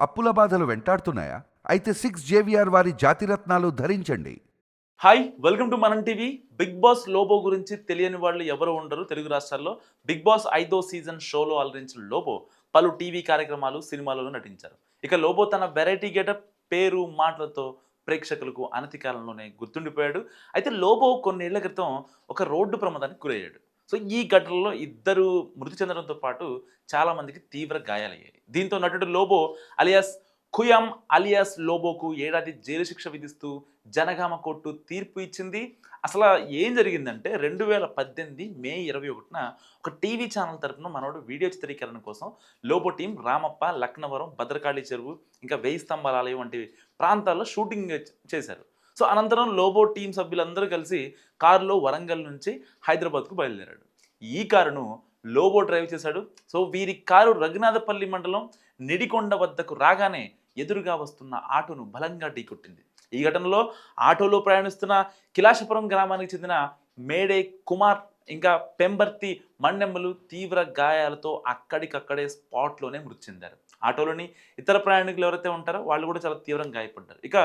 అప్పుల బాధలు వెంటాడుతున్నాయా? అయితే సిక్స్ జేవిఆర్ వారి జాతిరత్నాలు ధరించండి. హాయ్ వెల్కమ్ టు మనం టీవీ బిగ్ బాస్ లోబో గురించి తెలియని వాళ్ళు ఎవరు ఉండరు తెలుగు రాష్ట్రాల్లో. బిగ్ బాస్ ఐదో సీజన్ షోలో అలరించిన లోబో పలు టీవీ కార్యక్రమాలు సినిమాలలో నటించారు. ఇక లోబో తన వెరైటీ గెటప్ పేరు మాటలతో ప్రేక్షకులకు అనతి కాలంలోనే గుర్తుండిపోయాడు. అయితే లోబో కొన్నేళ్ళ క్రితం ఒక రోడ్డు ప్రమాదానికి గురయ్యాడు. సో ఈ ఘటనలో ఇద్దరు మృతి చెందడంతో పాటు చాలామందికి తీవ్ర గాయాలయ్యాయి. దీంతో నటుడు లోబో అలియాస్ ఖుయాం అలియాస్ లోబోకు ఏడాది జైలు శిక్ష విధిస్తూ జనగామ కోర్టు తీర్పు ఇచ్చింది. అసలు ఏం జరిగిందంటే రెండు వేల పద్దెనిమిది మే ఇరవై ఒకటిన ఒక టీవీ ఛానల్ తరపున మనోడు వీడియో చిత్రీకరణ కోసం లోబో టీం రామప్ప లక్నవరం భద్రకాళి చెరువు ఇంకా వెయ్యి స్తంభాల ఆలయం వంటి ప్రాంతాల్లో షూటింగ్ చేశారు. సో అనంతరం లోబో టీం సభ్యులందరూ కలిసి కారులో వరంగల్ నుంచి హైదరాబాద్కు బయలుదేరాడు. ఈ కారును లోబో డ్రైవ్ చేశాడు. సో వీరి కారు రఘునాథపల్లి మండలం నిడికొండ వద్దకు రాగానే ఎదురుగా వస్తున్న ఆటోను బలంగా ఢీకొట్టింది. ఈ ఘటనలో ఆటోలో ప్రయాణిస్తున్న కిలాషపురం గ్రామానికి చెందిన మేడే కుమార్ ఇంకా పెంబర్తి మన్నెమ్మలు తీవ్ర గాయాలతో అక్కడికక్కడే స్పాట్లోనే మృతి చెందారు. ఆటోలోని ఇతర ప్రయాణికులు ఎవరైతే ఉంటారో వాళ్ళు కూడా చాలా తీవ్రంగా గాయపడ్డారు. ఇక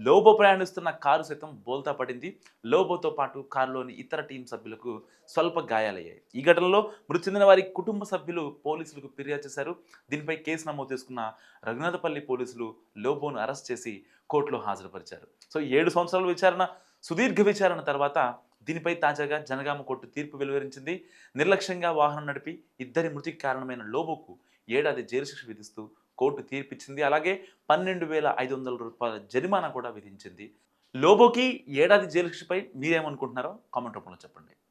లోబో ప్రయాణిస్తున్న కారు సైతం బోల్తా పడింది. లోబోతో పాటు కారులోని ఇతర టీం సభ్యులకు స్వల్ప గాయాలయ్యాయి. ఈ ఘటనలో మృతి చెందిన వారి కుటుంబ సభ్యులు పోలీసులకు ఫిర్యాదు చేశారు. దీనిపై కేసు నమోదు చేసుకున్న రఘునాథపల్లి పోలీసులు లోబోను అరెస్ట్ చేసి కోర్టులో హాజరుపరిచారు. సో ఏడు సంవత్సరాల విచారణ సుదీర్ఘ విచారణ తర్వాత దీనిపై తాజాగా జనగామ కోర్టు తీర్పు వెలువరించింది. నిర్లక్ష్యంగా వాహనం నడిపి ఇద్దరి మృతికి కారణమైన లోబోకు ఏడాది జైలు శిక్ష విధిస్తూ కోర్టు తీర్పిచ్చింది. అలాగే పన్నెండు వేల ఐదు వందల రూపాయల జరిమానా కూడా విధించింది. లోబోకి ఏడాది జైలు శిక్షపై మీరేమనుకుంటున్నారో కామెంట్ రూపంలో చెప్పండి.